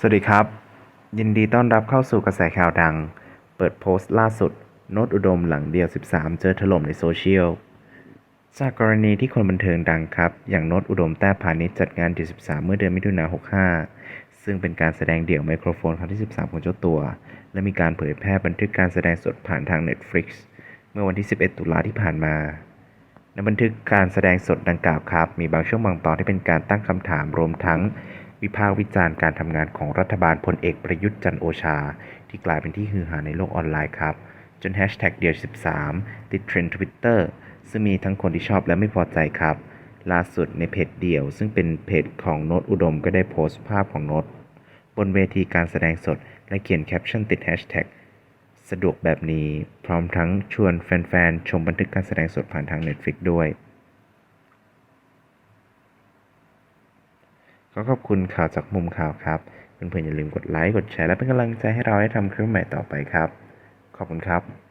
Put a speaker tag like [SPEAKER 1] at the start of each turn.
[SPEAKER 1] สวัสดีครับ ยินดีต้อนรับเข้าสู่กระแสข่าวดัง เปิดโพสต์ล่าสุด โนตอุดมหลังเดียว 13 เจอถล่มในโซเชียล จากกรณีที่คนบันเทิงดังครับ อย่างโนตอุดมแต้พาณิชย์จัดงานที่13 เมื่อเดือนมิถุนายน 65 ซึ่งเป็นการแสดงเดี่ยวไมโครโฟนครั้งที่ 13 ของเจ้าตัว และมีการเผยแพร่บันทึกการแสดงสดผ่านทาง Netflix เมื่อวันที่ 11 ตุลาที่ผ่านมาในบันทึกการแสดงสดดังกล่าวครับ มีบางช่วงบางตอนที่เป็นการตั้งคำถามรวมทั้ง วิพากษ์วิจารณ์การทำงานของรัฐบาลพลเอกประยุทธ์จันโอชา ที่กลายเป็นที่ฮือฮาในโลกออนไลน์ครับ จนแฮชแท็กเดียว 13 ติดเทรนด์ทวิตเตอร์ซึ่งมีทั้งคนที่ชอบและไม่พอใจครับ ล่าสุดในเพจเดี่ยว ซึ่งเป็นเพจของโนตอุดมก็ได้โพสต์ภาพของโนตบนเวทีการแสดงสด และเขียนแคปชั่นติดแฮชแท็กสะดวกแบบนี้ พร้อมทั้งชวนแฟนๆ ชมบันทึกการแสดงสดผ่านทาง Netflix ด้วย ก็ขอบคุณข่าวจากมุมข่าวครับเพื่อนๆอย่าลืมกดไลค์กดแชร์และเป็นกำลังใจให้เราได้ทำคลิปใหม่ต่อไปครับ ขอบคุณครับ